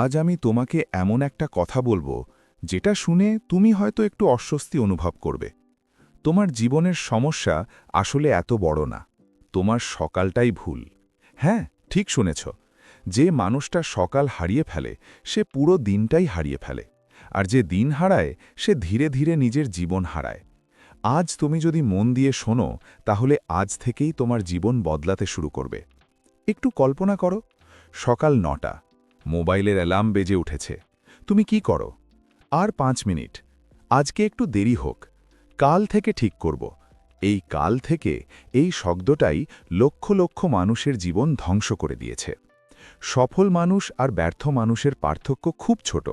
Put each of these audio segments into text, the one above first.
আজ আমি তোমাকে এমন একটা কথা বলব, যেটা শুনে তুমি হয়তো একটু অস্বস্তি অনুভব করবে। তোমার জীবনের সমস্যা আসলে এত বড় না। তোমার সকালটাই ভুল। হ্যাঁ ঠিক শুনেছ। যে মানুষটা সকাল হারিয়ে ফেলে, সে পুরো দিনটাই হারিয়ে ফেলে। আর যে দিন হারায়, সে ধীরে ধীরে নিজের জীবন হারায়। আজ তুমি যদি মন দিয়ে শোনো, তাহলে আজ থেকেই তোমার জীবন বদলাতে শুরু করবে। একটু কল্পনা করো, সকাল নটা। মোবাইলের অ্যালার্ম বেজে উঠেছে। তুমি কি করো? আর পাঁচ মিনিট। আজকে একটু দেরি হোক। কাল থেকে ঠিক করব। এই কাল থেকে এই শব্দটাই লক্ষ লক্ষ মানুষের জীবন ধ্বংস করে দিয়েছে। সফল মানুষ আর ব্যর্থ মানুষের পার্থক্য খুব ছোট।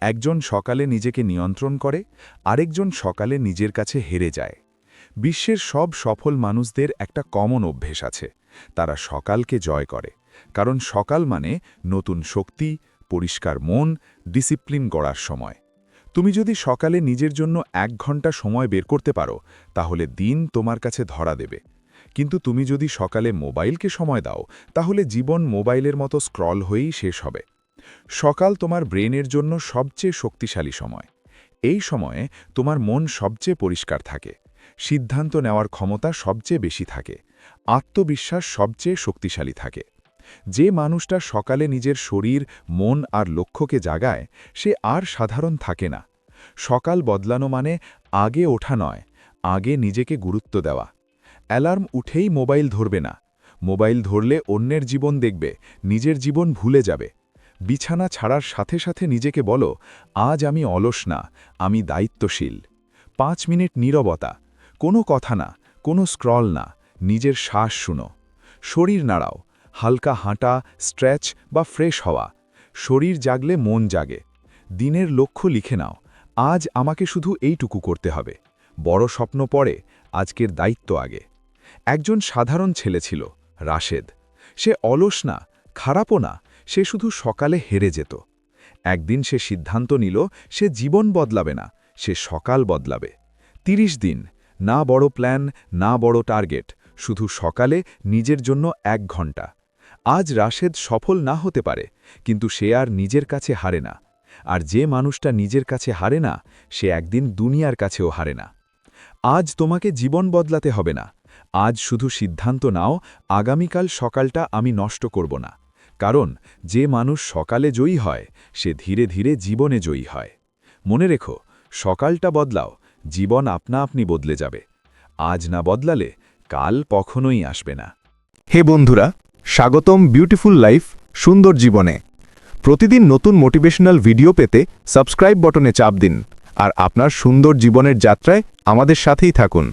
একজন সকালে নিজেকে নিয়ন্ত্রণ করে, আরেকজন সকালে নিজের কাছে হেরে যায়। বিশ্বের সব সফল মানুষদের একটা কমন অভ্যেস আছে। তারা সকালকে জয় করে। কারণ সকাল মানে নতুন শক্তি, পরিষ্কার মন, ডিসিপ্লিন গড়ার সময়। তুমি যদি সকালে নিজের জন্য এক ঘণ্টা সময় বের করতে পারো, তাহলে দিন তোমার কাছে ধরা দেবে। কিন্তু তুমি যদি সকালে মোবাইলকে সময় দাও, তাহলে জীবন মোবাইলের মতো স্ক্রল হয়েই শেষ হবে। সকাল তোমার ব্রেনের জন্য সবচেয়ে শক্তিশালী সময়। এই সময়ে তোমার মন সবচেয়ে পরিষ্কার থাকে। সিদ্ধান্ত নেওয়ার ক্ষমতা সবচেয়ে বেশি থাকে। আত্মবিশ্বাস সবচেয়ে শক্তিশালী থাকে। যে মানুষটা সকালে নিজের শরীর, মন আর লক্ষ্যকে জাগায়, সে আর সাধারণ থাকে না। সকাল বদলানো মানে আগে ওঠা নয়, আগে নিজেকে গুরুত্ব দেওয়া। অ্যালার্ম উঠেই মোবাইল ধরবে না। মোবাইল ধরলে অন্যের জীবন দেখবে, নিজের জীবন ভুলে যাবে। বিছানা ছাড়ার সাথে সাথে নিজেকে বলো, আজ আমি অলস না, আমি দায়িত্বশীল। পাঁচ মিনিট নীরবতা, কোনো কথা না, কোনো স্ক্রল না, নিজের শ্বাস শুনো। শরীর নাড়াও হালকা হাঁটা স্ট্রেচ বা ফ্রেশ হওয়া। শরীর জাগলে মন জাগে। দিনের লক্ষ্য লিখে নাও, আজ আমাকে শুধু এইটুকু করতে হবে। বড় স্বপ্ন পড়ে, আজকের দায়িত্ব আগে। একজন সাধারণ ছেলে ছিল, রাশেদ। সে অলস না, খারাপও না, সে শুধু সকালে হেরে যেত। একদিন সে সিদ্ধান্ত নিল, সে জীবন বদলাবে না, সে সকাল বদলাবে। ৩০ দিন, না বড় প্ল্যান না বড় টার্গেট শুধু সকালে নিজের জন্য এক ঘণ্টা আজ রাশেদ সফল না হতে পারে, কিন্তু সে আর নিজের কাছে হারে না। আর যে মানুষটা নিজের কাছে হারে না, সে একদিন দুনিয়ার কাছেও হারে না। আজ তোমাকে জীবন বদলাতে হবে না। আজ শুধু সিদ্ধান্ত নাও, আগামীকাল সকালটা আমি নষ্ট করব না। কারণ, যে মানুষ সকালে জয়ী হয়, সে ধীরে ধীরে জীবনে জয়ী হয়। মনে রেখো, সকালটা বদলাও, জীবন আপনা আপনি বদলে যাবে। আজ না বদলালে, কাল কখনোই আসবে না। হে বন্ধুরা স্বাগতম বিউটিফুল লাইফ সুন্দর জীবনে। প্রতিদিন নতুন মোটিভেশনাল ভিডিও পেতে সাবস্ক্রাইব বটনে চাপ দিন। আর আপনার সুন্দর জীবনের যাত্রায় আমাদের সাথেই থাকুন।